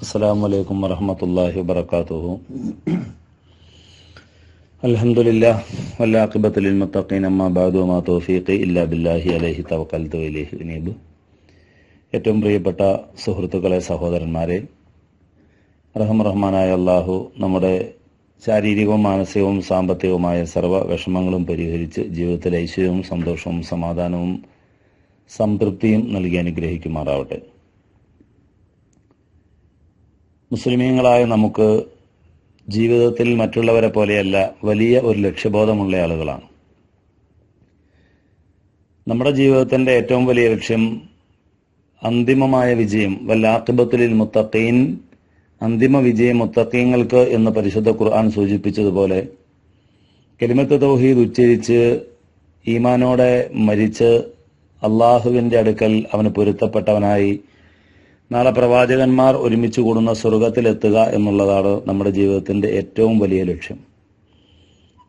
السلام عليكم ورحمة الله وبركاته الحمد لله والعاقبة للمتقين أما بعد وما توفيقي إلا بالله عليه توكلت وإليه أنيب ഏറ്റവും പ്രിയപ്പെട്ട സുഹൃത്തുക്കളെ സഹോദരന്മാരെ റഹം റഹ്മാനായ അള്ളാഹു നമ്മുടെ ശാരീരികവും മാനസികവും സാമ്പത്തികവുമായ സർവ്വ വിഷമങ്ങളും പരിഹരിച്ച് ജീവിതത്തിൽ ഐശ്വര്യവും സന്തോഷവും സമാധാനവും സംതൃപ്തിയും നൽകി അനുഗ്രഹിക്കുമാറാവട്ടെ മുസ്ലിമീങ്ങളായ നമുക്ക് ജീവിതത്തിൽ മറ്റുള്ളവരെ പോലെയല്ല വലിയ ഒരു ലക്ഷ്യബോധമുള്ള ആളുകളാണ്. നമ്മുടെ ജീവിതത്തിന്റെ ഏറ്റവും വലിയ ലക്ഷ്യം അന്തിമമായ വിജയം വല്ലാത്തിബത്തുലിൽ മുത്തക്കീൻ അന്തിമ വിജയം മുത്തക്കീങ്ങൾക്ക് എന്ന് പരിശുദ്ധ ഖുർആൻ സൂചിപ്പിച്ചതുപോലെ കെലിമത്ത് തൗഹീദ് ഉച്ചരിച്ച് ഈമാനോടെ മരിച്ച് അള്ളാഹുവിന്റെ അടുക്കൽ അവന് പൊരുത്തപ്പെട്ടവനായി നാളെ പ്രവാചകന്മാർ ഒരുമിച്ച് കൂടുന്ന സ്വർഗത്തിലെത്തുക എന്നുള്ളതാണ് നമ്മുടെ ജീവിതത്തിന്റെ ഏറ്റവും വലിയ ലക്ഷ്യം.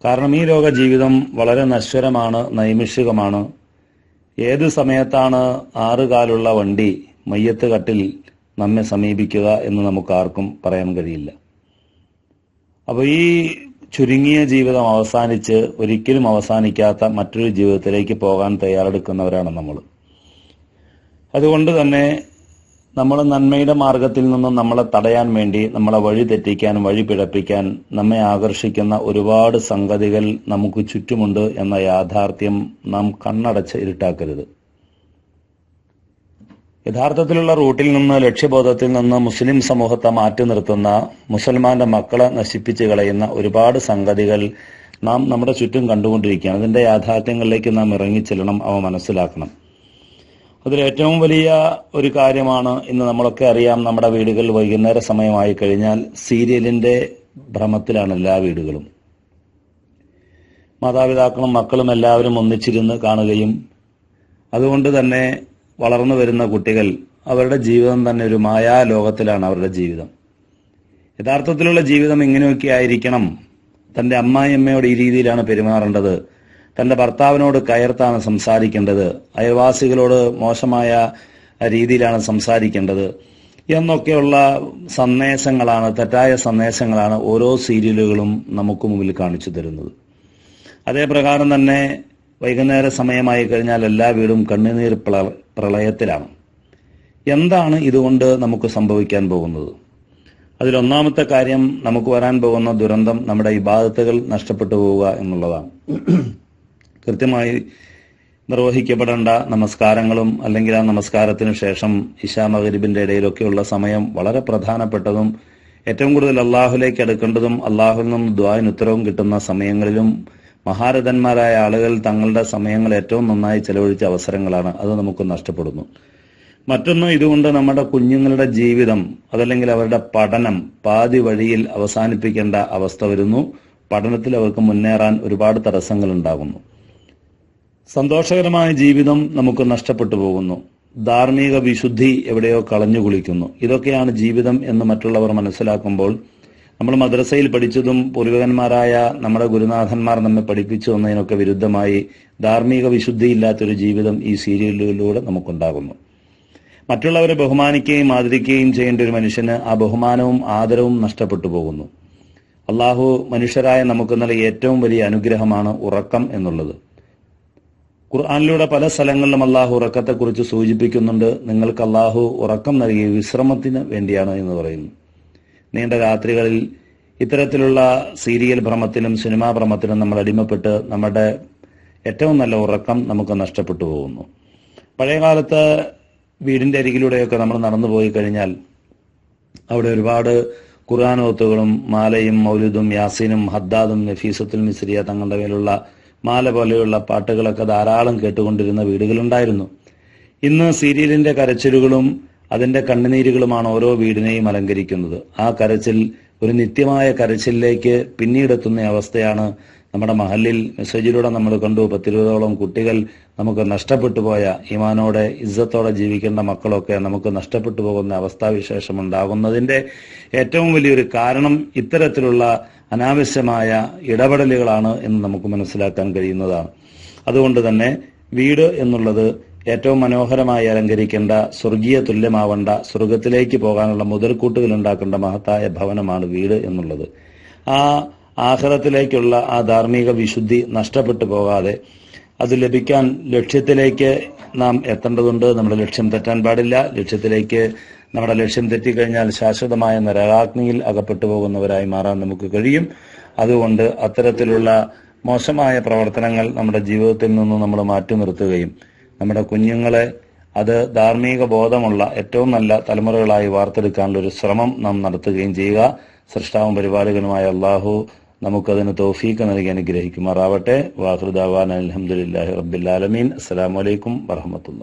കാരണം ഈ ലോക ജീവിതം വളരെ നശ്വരമാണ് നൈമിഷികമാണ്. ഏത് സമയത്താണ് ആറുകാലുള്ള വണ്ടി മയ്യത്ത് കട്ടിൽ നമ്മെ സമീപിക്കുക എന്ന് നമുക്ക് ആർക്കും പറയാൻ കഴിയില്ല. അപ്പോൾ ഈ ചുരുങ്ങിയ ജീവിതം അവസാനിച്ച് ഒരിക്കലും അവസാനിക്കാത്ത മറ്റൊരു ജീവിതത്തിലേക്ക് പോകാൻ തയ്യാറെടുക്കുന്നവരാണ് നമ്മൾ. അതുകൊണ്ട് തന്നെ നമ്മൾ നന്മയുടെ മാർഗത്തിൽ നിന്നും നമ്മളെ തടയാൻ വേണ്ടി നമ്മളെ വഴി തെറ്റിക്കാൻ വഴി പിഴപ്പിക്കാൻ നമ്മെ ആകർഷിക്കുന്ന ഒരുപാട് സംഗതികൾ നമുക്ക് ചുറ്റുമുണ്ട് എന്ന യാഥാർത്ഥ്യം നാം കണ്ണടച്ച് ഇരുട്ടാക്കരുത്. യഥാർത്ഥത്തിലുള്ള റൂട്ടിൽ നിന്ന് ലക്ഷ്യബോധത്തിൽ നിന്ന് മുസ്ലിം സമൂഹത്തെ മാറ്റി നിർത്തുന്ന മുസൽമാന്റെ മക്കളെ നശിപ്പിച്ച് കളയുന്ന ഒരുപാട് സംഗതികൾ നാം നമ്മുടെ ചുറ്റും കണ്ടുകൊണ്ടിരിക്കുകയാണ്. അതിന്റെ യാഥാർത്ഥ്യങ്ങളിലേക്ക് നാം ഇറങ്ങിച്ചെല്ലണം അവ മനസ്സിലാക്കണം. അതിൽ ഏറ്റവും വലിയ ഒരു കാര്യമാണ് ഇന്ന് നമ്മളൊക്കെ അറിയാം നമ്മുടെ വീടുകൾ വൈകുന്നേര സമയമായി കഴിഞ്ഞാൽ സീരിയലിന്റെ ഭ്രമത്തിലാണ് എല്ലാ വീടുകളും. മാതാപിതാക്കളും മക്കളും എല്ലാവരും ഒന്നിച്ചിരുന്ന് കാണുകയും അതുകൊണ്ട് തന്നെ വളർന്നു വരുന്ന കുട്ടികൾ അവരുടെ ജീവിതം തന്നെ ഒരു മായാ ലോകത്തിലാണ് അവരുടെ ജീവിതം. യഥാർത്ഥത്തിലുള്ള ജീവിതം ഇങ്ങനെയൊക്കെ ആയിരിക്കണം. തന്റെ അമ്മായിയമ്മയോട് ഈ രീതിയിലാണ് പെരുമാറേണ്ടത്. തന്റെ ഭർത്താവിനോട് കയർത്താണ് സംസാരിക്കേണ്ടത്. അയൽവാസികളോട് മോശമായ രീതിയിലാണ് സംസാരിക്കേണ്ടത്. എന്നൊക്കെയുള്ള സന്ദേശങ്ങളാണ് തെറ്റായ സന്ദേശങ്ങളാണ് ഓരോ സീരിയലുകളും നമുക്ക് മുമ്പിൽ കാണിച്ചു തരുന്നത്. അതേപ്രകാരം തന്നെ വൈകുന്നേര സമയമായി കഴിഞ്ഞാൽ എല്ലാ വീടും കണ്ണുനീർ പ്രളയത്തിലാണ്. എന്താണ് ഇതുകൊണ്ട് നമുക്ക് സംഭവിക്കാൻ പോകുന്നത്? അതിലൊന്നാമത്തെ കാര്യം നമുക്ക് വരാൻ പോകുന്ന ദുരന്തം നമ്മുടെ ഇബാദത്തുകൾ നഷ്ടപ്പെട്ടു പോവുക എന്നുള്ളതാണ്. കൃത്യമായി നിർവഹിക്കപ്പെടേണ്ട നമസ്കാരങ്ങളും അല്ലെങ്കിൽ ആ നമസ്കാരത്തിന് ശേഷം ഇഷാ മകരിബിന്റെ ഇടയിലൊക്കെയുള്ള സമയം വളരെ പ്രധാനപ്പെട്ടതും ഏറ്റവും കൂടുതൽ അള്ളാഹുലേക്ക് അടുക്കേണ്ടതും അള്ളാഹുവിൽ നിന്നും ദ്വായന് ഉത്തരവും കിട്ടുന്ന സമയങ്ങളിലും മഹാരഥന്മാരായ ആളുകൾ തങ്ങളുടെ സമയങ്ങൾ ഏറ്റവും നന്നായി ചെലവഴിച്ച അവസരങ്ങളാണ്. അത് നമുക്ക് നഷ്ടപ്പെടുന്നു. മറ്റൊന്ന് ഇതുകൊണ്ട് നമ്മുടെ കുഞ്ഞുങ്ങളുടെ ജീവിതം അതല്ലെങ്കിൽ അവരുടെ പഠനം പാതി വഴിയിൽ അവസാനിപ്പിക്കേണ്ട അവസ്ഥ വരുന്നു. പഠനത്തിൽ അവർക്ക് മുന്നേറാൻ ഒരുപാട് തടസ്സങ്ങൾ ഉണ്ടാകുന്നു സന്തോഷകരമായ ജീവിതം നമുക്ക് നഷ്ടപ്പെട്ടു പോകുന്നു. ധാർമ്മിക വിശുദ്ധി എവിടെയോ കളഞ്ഞു കുളിക്കുന്നു. ഇതൊക്കെയാണ് ജീവിതം എന്ന് മറ്റുള്ളവർ മനസ്സിലാക്കുമ്പോൾ നമ്മൾ മദ്രസയിൽ പഠിച്ചതും പൂർവികന്മാരായ നമ്മുടെ ഗുരുനാഥന്മാർ നമ്മെ പഠിപ്പിച്ചു എന്നതിനൊക്കെ വിരുദ്ധമായി ധാർമ്മിക വിശുദ്ധിയില്ലാത്തൊരു ജീവിതം ഈ സീരിയലുകളിലൂടെ നമുക്കുണ്ടാകുന്നു. മറ്റുള്ളവരെ ബഹുമാനിക്കുകയും ആദരിക്കുകയും ചെയ്യേണ്ട ഒരു മനുഷ്യന് ആ ബഹുമാനവും ആദരവും നഷ്ടപ്പെട്ടു പോകുന്നു. അള്ളാഹു മനുഷ്യരായ നമുക്ക് ഏറ്റവും വലിയ അനുഗ്രഹമാണ് ഉറക്കം എന്നുള്ളത്. ഖുർആാനിലൂടെ പല സ്ഥലങ്ങളിലും അള്ളാഹു ഉറക്കത്തെക്കുറിച്ച് സൂചിപ്പിക്കുന്നുണ്ട്. നിങ്ങൾക്ക് അള്ളാഹു ഉറക്കം നൽകിയ വിശ്രമത്തിന് വേണ്ടിയാണ് എന്ന് പറയുന്നു. നീണ്ട രാത്രികളിൽ ഇത്തരത്തിലുള്ള സീരിയൽ ഭ്രമത്തിലും സിനിമാ ഭ്രമത്തിലും നമ്മൾ അടിമപ്പെട്ട് നമ്മുടെ ഏറ്റവും നല്ല ഉറക്കം നമുക്ക് നഷ്ടപ്പെട്ടു പോകുന്നു. പഴയകാലത്ത് വീടിന്റെ അരികിലൂടെയൊക്കെ നമ്മൾ നടന്നു പോയി കഴിഞ്ഞാൽ അവിടെ ഒരുപാട് ഖുർആാനോത്തുകളും മാലയും മൗലിദും യാസീനും ഹദ്ദാദും നഫീസത്തുൽ മിസ്രിയ തങ്ങളുടെ മേലുള്ള മാല പോലെയുള്ള പാട്ടുകളൊക്കെ ധാരാളം കേട്ടുകൊണ്ടിരുന്ന വീടുകളുണ്ടായിരുന്നു. ഇന്ന് സീരിയലിന്റെ കരച്ചിലുകളും അതിന്റെ കണ്ണുനീരുകളുമാണ് ഓരോ വീടിനെയും അലങ്കരിക്കുന്നത്. ആ കരച്ചിൽ ഒരു നിത്യമായ കരച്ചിലേക്ക് പിന്നീടെത്തുന്ന അവസ്ഥയാണ് നമ്മുടെ മഹലിൽ മെസ്സേജിലൂടെ നമ്മൾ കണ്ടു പത്തിരുപതോളം കുട്ടികൾ നമുക്ക് നഷ്ടപ്പെട്ടു പോയ ഇമാനോടെ ഇസ്സത്തോടെ ജീവിക്കേണ്ട മക്കളൊക്കെ നമുക്ക് നഷ്ടപ്പെട്ടു പോകുന്ന അവസ്ഥാവിശേഷം ഉണ്ടാകുന്നതിന്റെ ഏറ്റവും വലിയൊരു കാരണം ഇത്തരത്തിലുള്ള അനാവശ്യമായ ഇടപെടലുകളാണ് എന്ന് നമുക്ക് മനസ്സിലാക്കാൻ കഴിയുന്നതാണ്. അതുകൊണ്ട് തന്നെ വീട് എന്നുള്ളത് ഏറ്റവും മനോഹരമായി അലങ്കരിക്കേണ്ട സ്വർഗീയ തുല്യമാവേണ്ട സ്വർഗത്തിലേക്ക് പോകാനുള്ള മുതൽക്കൂട്ടുകൾ ഉണ്ടാക്കേണ്ട മഹത്തായ ഭവനമാണ് വീട് എന്നുള്ളത്. ആ ആഹ്റത്തിലേക്കുള്ള ആ ധാർമ്മിക വിശുദ്ധി നഷ്ടപ്പെട്ടു പോകാതെ അത് ലഭിക്കാൻ ലക്ഷ്യത്തിലേക്ക് നാം എത്തേണ്ടതുണ്ട്. നമ്മുടെ ലക്ഷ്യം തെറ്റാൻ പാടില്ല. ലക്ഷ്യത്തിലേക്ക് നമ്മുടെ ലക്ഷ്യം തെറ്റിക്കഴിഞ്ഞാൽ ശാശ്വതമായ നരകാഗ്നിയിൽ അകപ്പെട്ടു പോകുന്നവരായി മാറാൻ നമുക്ക് കഴിയും. അതുകൊണ്ട് അത്തരത്തിലുള്ള മോശമായ പ്രവർത്തനങ്ങൾ നമ്മുടെ ജീവിതത്തിൽ നിന്ന് നമ്മൾ മാറ്റി നിർത്തുകയും നമ്മുടെ കുഞ്ഞുങ്ങളെ അത് ധാർമ്മിക ബോധമുള്ള ഏറ്റവും നല്ല തലമുറകളായി വാർത്തെടുക്കാനുള്ള ഒരു ശ്രമം നാം നടത്തുകയും ചെയ്യുക. സൃഷ്ടാവും പരിപാലകനുമായ അള്ളാഹു നമുക്കതിന് തൗഫീഖ് നൽകി അനുഗ്രഹിക്കുമാറാവട്ടെ. വാഹൃദാവാൻ അലഹമുല്ലാഹി റബ്ബിലാലമീൻ അസ്സലാമലൈക്കും വറഹമത്തുള്ള